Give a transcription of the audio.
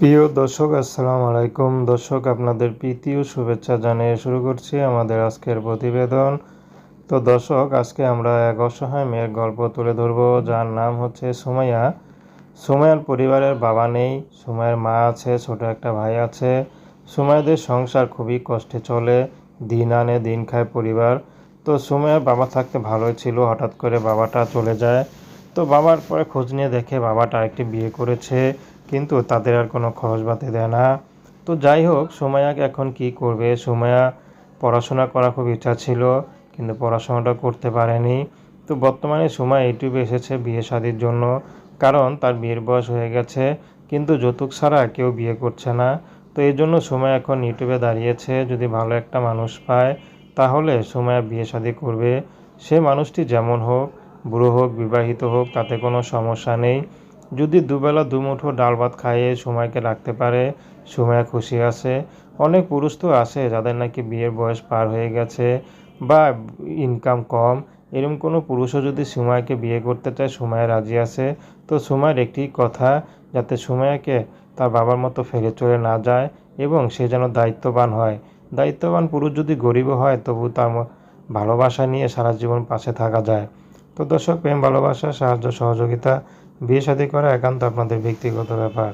প্রিয় দর্শক, আসসালামু আলাইকুম। দর্শক, আপনাদের প্রীতি শুভেচ্ছা জানিয়ে শুরু করছি আমাদের আজকের প্রতিবেদন। তো দর্শক, আজকে আমরা এক অসহায় মেয়ের গল্প তুলে ধরব, যার নাম হচ্ছে সুমাইয়া। সুমাইয়ার পরিবারের বাবা নেই, সুমাইয়ের মা আছে, ছোট একটা ভাই আছে। সুমাইয়াদের সংসার খুবই কষ্টে চলে, দিন আনে, দিন খায় পরিবার। তো সুমাইয়ার বাবা থাকতে ভালোই ছিল, হঠাৎ করে বাবাটা চলে যায়। তো বাবার পরে খোঁজ নিয়ে দেখে বাবাটা আরেকটি বিয়ে করেছে, কিন্তু তাদের আর কোনো খরচ বাতি দেয় না। তো যাই হোক সুমাইয়াকে এখন কি করবে? সুমাইয়া পড়াশোনা করার খুব ইচ্ছা ছিল, কিন্তু পড়াশোনাটা করতে পারেনি। তো বর্তমানে সময় ইউটিউবে এসেছে বিয়ে শাদির জন্য, কারণ তার বিয়ের বয়স হয়ে গেছে, কিন্তু যৌতুক ছাড়া কেউ বিয়ে করছে না। তো এই জন্য সময় এখন ইউটিউবে দাঁড়িয়েছে, যদি ভালো একটা মানুষ পায়, তাহলে সময় বিয়ে শাদি করবে। সে মানুষটি যেমন হোক বুড়ো হোক, বিবাহিত হোক, তাতে কোনো সমস্যা নেই। যদি দুবেলা দুমুঠো ডাল ভাত খাইয়ে সময়কে রাখতে পারে সময় খুশি আছে। অনেক পুরুষ তো আছে যাদের নাকি বিয়ের বয়স পার হয়ে গেছে বা ইনকাম কম। এরকম কোনো পুরুষও যদি সুমায়াকে বিয়ে করতে চায় সুমায়া রাজি আছে। তো সুমায়ের একটি কথা, যাতে সুমায়াকে তার বাবার মতো ফেলে চলে না যায় এবং সে যেন দায়িত্ববান হয়। দায়িত্ববান পুরুষ যদি গরিবও হয়, তবু তার ভালোবাসা নিয়ে সারা জীবন পাশে থাকা যায়। তো দর্শক প্রেম ভালোবাসা সাহায্য সহযোগিতা বিয়ে শাদী করা একান্ত আপনাদের ব্যক্তিগত ব্যাপার।